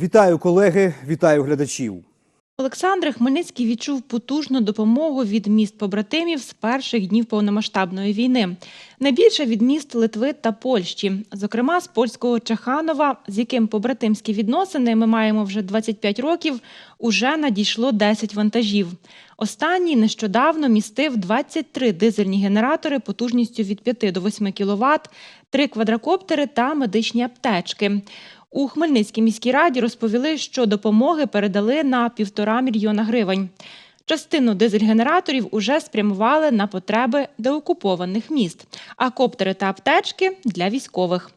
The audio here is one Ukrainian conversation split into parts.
Вітаю колеги, вітаю глядачів. Олександр Хмельницький відчув потужну допомогу від міст побратимів з перших днів повномасштабної війни. Найбільше від міст Литви та Польщі, зокрема з польського Чаханова, з яким побратимські відносини ми маємо вже 25 років. Уже надійшло 10 вантажів. Останній нещодавно містив 23 дизельні генератори потужністю від 5 до 8 кВт, 3 квадрокоптери та медичні аптечки. У Хмельницькій міській раді розповіли, що допомоги передали на півтора мільйона гривень. Частину дизель-генераторів уже спрямували на потреби деокупованих міст, а коптери та аптечки для військових.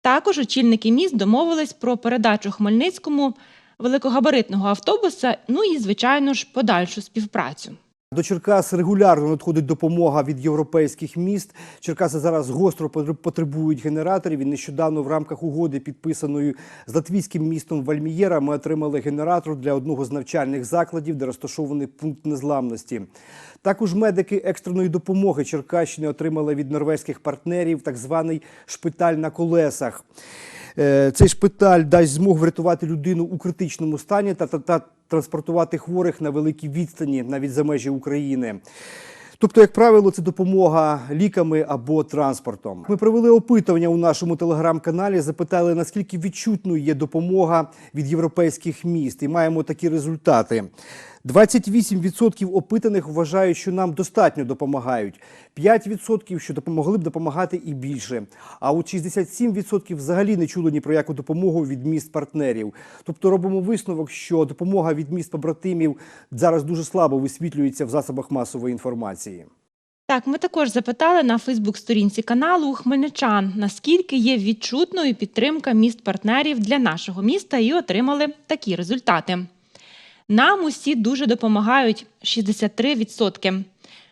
Також очільники міст домовились про передачу Хмельницькому великогабаритного автобуса, ну і, звичайно ж, подальшу співпрацю. До Черкас регулярно надходить допомога від європейських міст. Черкаси зараз гостро потребують генераторів. І нещодавно в рамках угоди, підписаної з латвійським містом Вальмієра, ми отримали генератор для одного з навчальних закладів, де розташований пункт незламності. Також медики екстреної допомоги Черкащини отримали від норвезьких партнерів так званий шпиталь на колесах. Е, Цей шпиталь дасть змогу врятувати людину у критичному стані та, та, та транспортувати хворих на великій відстані навіть за межі України. Тобто, як правило, це допомога ліками або транспортом. Ми провели опитування у нашому телеграм-каналі, запитали, наскільки відчутною є допомога від європейських міст, і маємо такі результати. 28% опитаних вважають, що нам достатньо допомагають. 5% що допомогли б допомагати і більше. А от 67% взагалі не чули ні про яку допомогу від міст партнерів. Тобто робимо висновок, що допомога від міст побратимів зараз дуже слабо висвітлюється в засобах масової інформації. Так, ми також запитали на Фейсбук-сторінці каналу хмельничан, наскільки є відчутною підтримка міст партнерів для нашого міста, і отримали такі результати. Нам усі дуже допомагають 63%.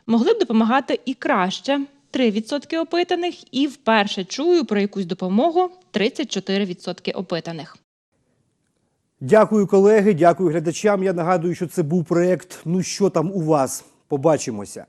Могли б допомагати і краще 3% опитаних, і вперше чую про якусь допомогу 34% опитаних. Дякую, колеги, дякую глядачам. Я нагадую, що це був проект Ну що там у вас? Побачимося.